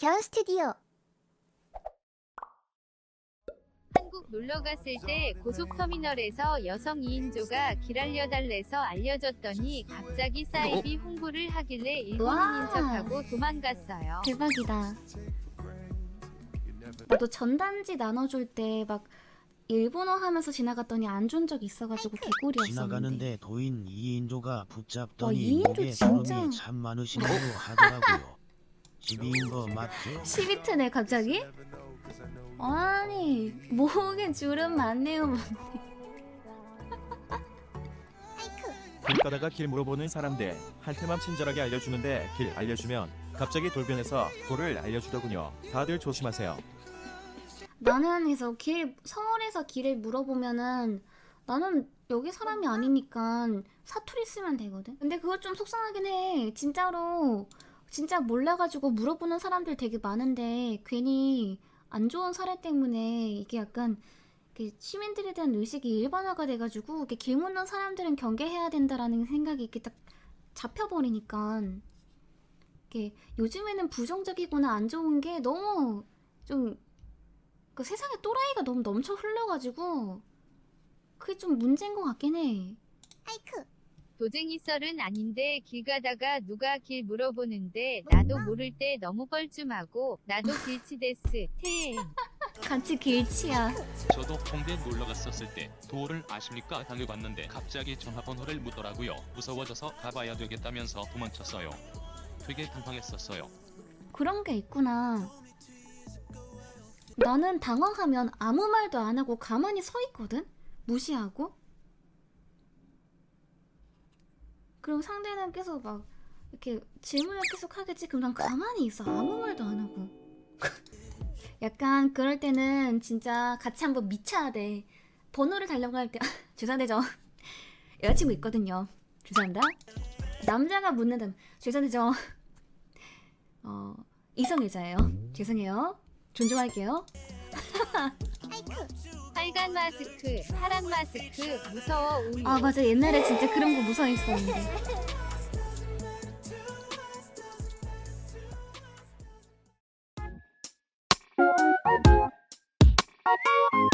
겨울 스튜디오 한국 놀러 갔을 때 고속터미널에서 여성 2인조가 길 알려달래서 알려줬더니 갑자기 사이비 홍보를 하길래 일본인인 와. 척하고 도망갔어요. 대박이다. 나도 전단지 나눠줄 때 막 일본어 하면서 지나갔더니 안준적 있어가지고 개꿀이었었는데. 지나가는데 도인 2인조가 붙잡더니 어, 2인조 목에 진짜. 주름이 참 많으시다고 하더라고요. 12인 거 맞죠? 시비트네 갑자기? 아니 목에 주름 많네요. 뭐. 길 가다가 길 물어보는 사람들 한테만 친절하게 알려주는데 길 알려주면 갑자기 돌변해서 돌을 알려주더군요. 다들 조심하세요. 나는 그래서 길 서울에서 길을 물어보면은 나는 여기 사람이 아니니까 사투리 쓰면 되거든. 근데 그거 좀 속상하긴 해. 진짜로 진짜 몰라가지고 물어보는 사람들 되게 많은데 괜히 안 좋은 사례 때문에 이게 약간 시민들에 대한 의식이 일반화가 돼가지고 이렇게 길 묻는 사람들은 경계해야 된다라는 생각이 이렇게 딱 잡혀버리니까 이게 요즘에는 부정적이거나 안 좋은 게 너무 좀 그 세상에 또라이가 너무 넘쳐 흘러가지고 그게 좀 문제인 것 같긴 해. 아이쿠. 도쟁이 썰은 아닌데 길 가다가 누가 길 물어보는데 나도 모를 때 너무 뻘쭘하고 나도 길치데스 태 같이 길치야. 저도 홍대 놀러 갔었을 때 도를 아십니까 당해봤는데 갑자기 전화번호를 묻더라고요. 무서워져서 가봐야 되겠다면서 도망쳤어요. 되게 당황했었어요. 그런 게 있구나. 나는 당황하면 아무 말도 안 하고 가만히 서 있거든? 무시하고? 그럼 상대는 계속 막 이렇게 질문을 계속 하겠지? 그럼 난 가만히 있어. 아무 말도 안 하고. 약간 그럴 때는 진짜 같이 한번 미쳐야 돼. 번호를 달라고 할 때, 죄송한데 저 여자친구 있거든요. 죄송합니다. 남자가 묻는다면, 죄송한데 저 어, 이성애자예요. 죄송해요. 존중할게요. 빨간 마스크, 파란 마스크, 무서워 우유. 아 맞아. 옛날에 진짜 그런 거 무서워했었는데.